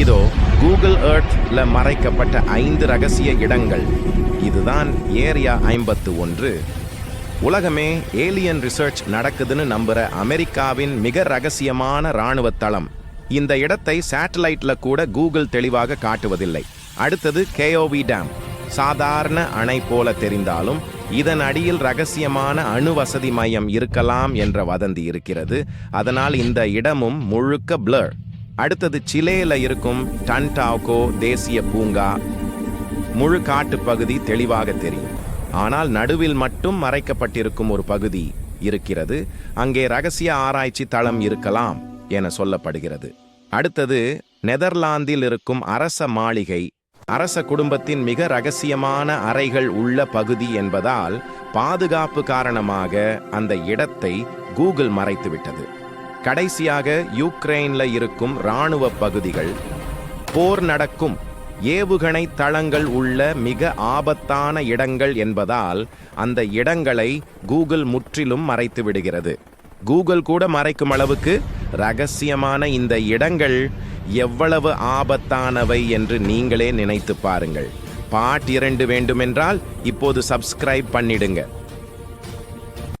இதோ கூகுள் ஏர்த்ல மறைக்கப்பட்ட ஐந்து ரகசிய இடங்கள். இதுதான் ஏரியா ஐம்பத்து ஒன்று. உலகமே ஏலியன் ரிசர்ச் நடக்குதுன்னு நம்புற அமெரிக்காவின் மிக ரகசியமான ராணுவ தளம். இந்த இடத்தை சேட்டலைட்ல கூட கூகுள் தெளிவாக காட்டுவதில்லை. அடுத்தது கேஓவி டேம் சாதாரண அணை போல தெரிந்தாலும் இதன் அடியில் ரகசியமான அணு வசதி மையம் இருக்கலாம் என்ற வதந்தி இருக்கிறது. அதனால் இந்த இடமும் முழுக்க பிளர் அடுத்தது சிலேல இருக்கும் டன்டாக்கோ தேசிய பூங்கா. முழு காட்டு பகுதி தெளிவாக தெரியும். ஆனால் நடுவில் மட்டும் மறைக்கப்பட்டிருக்கும் ஒரு பகுதி இருக்கிறது. அங்கே ரகசிய ஆராய்ச்சி தளம் இருக்கலாம் என சொல்லப்படுகிறது. அடுத்தது நெதர்லாந்தில் இருக்கும் அரச மாளிகை. அரச குடும்பத்தின் மிக ரகசியமான அறைகள் உள்ள பகுதி என்பதால் பாதுகாப்பு காரணமாக அந்த இடத்தை கூகுள் மறைத்துவிட்டது. கடைசியாக யுக்ரைன்ல இருக்கும் இராணுவ பகுதிகள் போர் நடக்கும். ஏவுகணை தளங்கள் உள்ள மிக ஆபத்தான இடங்கள் என்பதால் அந்த இடங்களை கூகுள் முற்றிலும் மறைத்து விடுகிறது. கூகுள் கூட மறைக்கும் அளவுக்கு ரகசியமான இந்த இடங்கள் எவ்வளவு ஆபத்தானவை என்று நீங்களே நினைத்து பாருங்கள். பாட் இரண்டு வேண்டுமென்றால் இப்போது சப்ஸ்கிரைப் பண்ணிடுங்க.